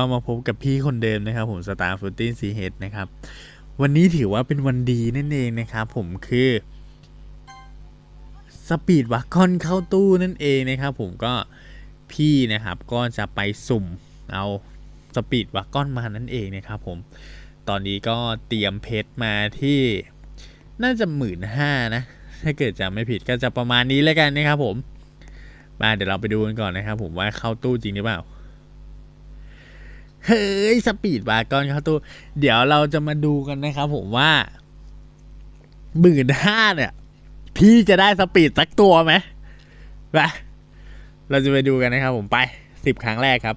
ก็มาพบกับพี่คนเดิมนะครับ ผมสตาร์ฟูตินซีเฮดนะครับ วันนี้ถือว่าเป็นวันดีนั่นเองนะครับ ผมคือสปีดวักกอนเข้าตู้นั่นเองนะครับ ผมก็พี่นะครับก็จะไปสุ่มเอาสปีดวักกอนมานั่นเองนะครับ ผมตอนนี้ก็เตรียมเพชรมาที่น่าจะหมื่นห้านะ ถ้าเกิดจำไม่ผิดก็จะประมาณนี้แล้วกันนะครับ ผม มาเดี๋ยวเราไปดูกันก่อนนะครับ ผมว่าเข้าตู้จริงหรือเปล่า เฮ้ยสปีดวากอนเขาตู้เดี๋ยวเราจะมาดูกันนะครับผมว่าหมื่นห้าเนี่ย พี่จะได้สปีดสักตัวไหมไปเราจะไปดูกันนะครับผมไปสิบครั้งแรกครับ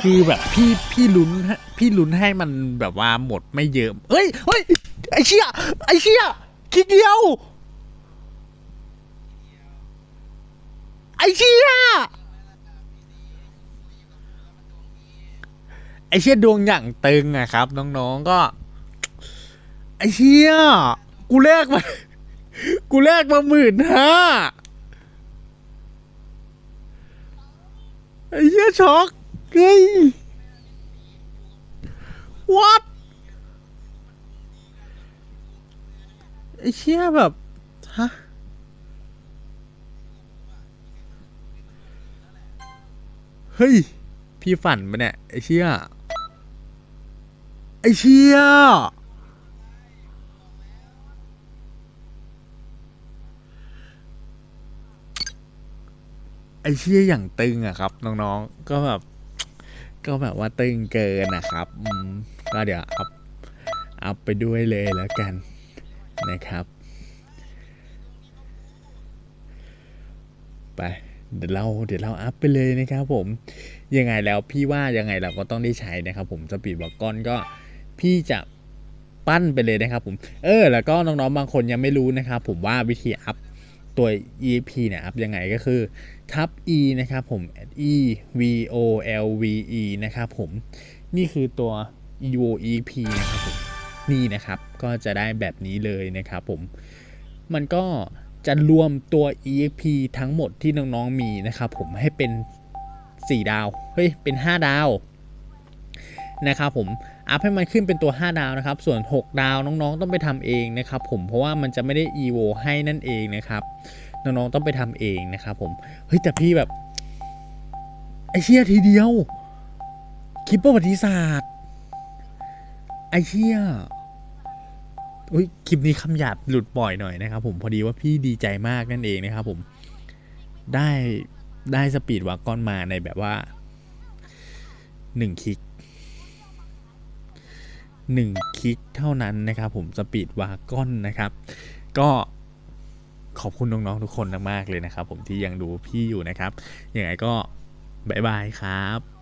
คือแบบพี่พี่ลุ้นพี่ลุ้นให้มันแบบว่าหมดไม่เยอะเฮ้ยเฮ้ยไอเชี่ยไอเชี่ยคิดเดียว ไอเชี่ย ไอเชี่ยดวงอย่างตึงอะครับ น้องๆก็ ไอเชี่ยกูแลกมา กูแลกมาหมื่นห้าไอเชี่ยช็อกเฮ้ย what ไอเชี่ยแบบ ฮะ เฮ้ย พี่ฝันปะเนี่ย ไอเชี่ย อเชี่ยไอเชี่ยอย่างตึงอะครับ น้องๆ ก็แบบ ก็แบบว่าตึงเกินนะครับก็เดี๋ยวอัพอัพไปด้วยเลยแล้วกันนะครับ ไปเดี๋ยวเราเดี๋ยวเราอัพไปเลยนะครับผมยังไงแล้วพี่ว่ายังไงเราก็ต้องได้ใช้นะครับผมสปีดบอกก้อนก็ พี่จะปั้นไปเลยนะครับผม เออ แล้วก็น้องๆบางคนยังไม่รู้นะครับผมว่าวิธีอัพตัว EP เนี่ยอัพยังไงก็คือทับ e นะครับผม e v o l v e นะครับผม นี่คือตัว e o e p นะครับผม นี่นะครับก็จะได้แบบนี้เลยนะครับผม มันก็จะรวมตัว EXP ทั้งหมดที่น้องๆมีนะครับผมให้เป็น 4 ดาว เฮ้ย เป็น 5 ดาวนะครับผม อัพให้มันขึ้นเป็นตัว 5 ดาวนะครับ ส่วน 6 ดาวน้องๆ ต้องไปทำเองนะครับผมเพราะว่ามันจะไม่ได้ EVO ให้นั่นเองนะครับ น้องๆต้องไปทำเองนะครับผมเฮ้ยแต่พี่แบบไอเชี่ยทีเดียวคลิปประวัติศาสตร์ ไอเชี่ยอุ้ยคลิปนี้คำหยาบหลุดบ่อยหน่อยนะครับ ผมพอดีว่าพี่ดีใจมากนั่นเองนะครับ ผมได้ได้สปีดวากอนมาในแบบว่าหนึ่งคลิก หนึ่งคลิกเท่านั้นนะครับผมสปีดวากอนนะครับ ก็ขอบคุณน้องๆทุกคนมากๆเลยนะครับ ผมที่ยังดูพี่อยู่นะครับยังไงก็บายบายครับ